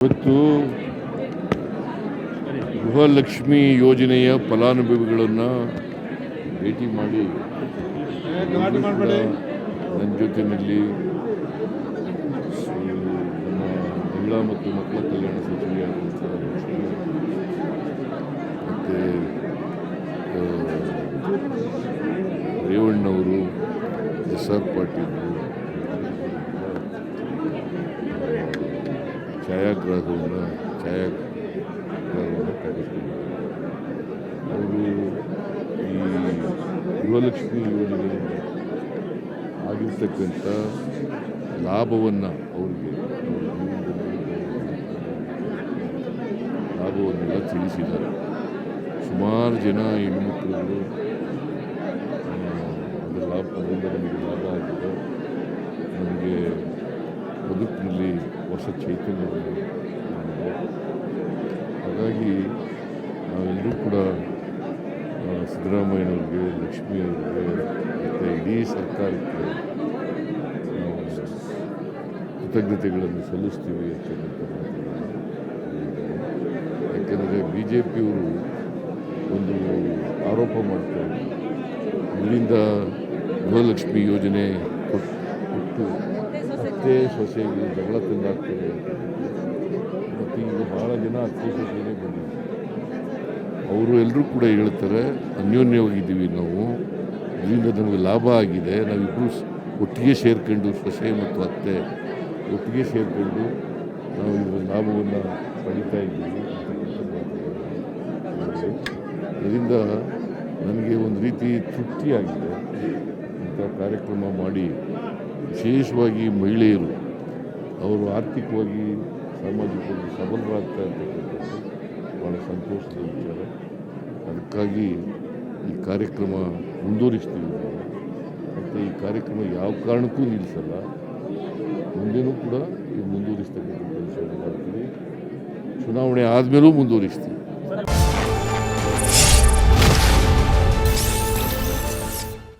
ಇವತ್ತು ಗೃಹಲಕ್ಷ್ಮಿ ಯೋಜನೆಯ ಫಲಾನುಭವಿಗಳನ್ನು ಭೇಟಿ ಮಾಡಿ ನನ್ನ ಜೊತೆಯಲ್ಲಿ ನಮ್ಮ ಮಹಿಳಾ ಮತ್ತು ಮಕ್ಕಳ ಕಲ್ಯಾಣ ಸಚಿವೆಯಾದಂಥ ಮತ್ತು ರೇವಣ್ಣವರು ಎಸ್ ಆರ್ ಪಾಟೀಲ್ ಛಾಯಾಗ್ರಾಹವನ್ನು ಛಾಯಾಗ್ರಾಹವನ್ನು ತೆಗೆದುಕೊಂಡು ಅವರು ಈ ಗೃಹಲಕ್ಷ್ಮಿ ಯೋಜನೆಯಿಂದ ಆಗಿರ್ತಕ್ಕಂಥ ಲಾಭವನ್ನು ಅವರಿಗೆ ಲಾಭವನ್ನೆಲ್ಲ ತಿಳಿಸಿದ್ದಾರೆ. ಸುಮಾರು ಜನ ಹೆಣ್ಮಕ್ಳು ಅದರ ಲಾಭ ಆಗಿದೆ ನಮಗೆ ಬದುಕಿನಲ್ಲಿ ಹೊಸ ನೀಡಿದೆ ಹಾಗಾಗಿ ನಾವೆಲ್ಲರೂ ಕೂಡ ಸಿದ್ದರಾಮಯ್ಯನವ್ರಿಗೆ ಲಕ್ಷ್ಮಿಯವ್ರಿಗೆ ಮತ್ತು ಇಡೀ ಸರ್ಕಾರಕ್ಕೆ ನಾವು ಕೃತಜ್ಞತೆಗಳನ್ನು ಸಲ್ಲಿಸ್ತೀವಿ ಅಂತಕ್ಕಂಥ ಯಾಕೆಂದರೆ ಬಿ ಜೆ ಪಿಯವರು ಒಂದು ಆರೋಪ ಮಾಡ್ತಾರೆ ಇದರಿಂದ ಗೃಹಲಕ್ಷ್ಮಿ ಯೋಜನೆ ಕೊಟ್ಟು ಅತ್ತೆ ಸೊಸೆಗೆ ಜಗಳ ತಂದಾಗ್ತದೆ ಮತ್ತು ಈಗ ಭಾಳ ಜನ ಅತ್ತೆ ಸೊಸೆಗೆ ಬಂದಿದೆ ಅವರು ಎಲ್ಲರೂ ಕೂಡ ಹೇಳ್ತಾರೆ, ಅನ್ಯೋನ್ಯವಾಗಿದ್ದೀವಿ ನಾವು. ಇದರಿಂದ ನಮಗೆ ಲಾಭ ಆಗಿದೆ. ನಾವಿಬ್ಬರು ಒಟ್ಟಿಗೆ ಸೇರ್ಕೊಂಡು ಸೊಸೆ ಮತ್ತು ಅತ್ತೆ, ಒಟ್ಟಿಗೆ ಸೇರಿಕೊಂಡು ನಾವು ಇದರ ಲಾಭವನ್ನು ಪಡಿತಾ ಇದ್ದೀವಿ. ಇದರಿಂದ ನನಗೆ ಒಂದು ರೀತಿ ತೃಪ್ತಿಯಾಗಿದೆ ಇಂಥ ಕಾರ್ಯಕ್ರಮ ಮಾಡಿ ವಿಶೇಷವಾಗಿ ಮಹಿಳೆಯರು, ಅವರು ಆರ್ಥಿಕವಾಗಿ, ಸಾಮಾಜಿಕವಾಗಿ ಸಬಲರಾಗ್ತಾ ಇರ್ತಕ್ಕಂಥದ್ದು ಭಾಳ ಸಂತೋಷದ ವಿಚಾರ. ಅದಕ್ಕಾಗಿ ಈ ಕಾರ್ಯಕ್ರಮ ಮುಂದುವರಿಸ್ತೀವಿ ಮತ್ತು ಈ ಕಾರ್ಯಕ್ರಮ ಯಾವ ಕಾರಣಕ್ಕೂ ನಿಲ್ಲಿಸಲ್ಲ. ಮುಂದೆನೂ ಕೂಡ ಮುಂದುವರಿಸ್ತಕ್ಕಂಥ ಮಾಡ್ತೀವಿ. ಚುನಾವಣೆ ಆದಮೇಲೂ ಮುಂದುವರಿಸ್ತೀವಿ.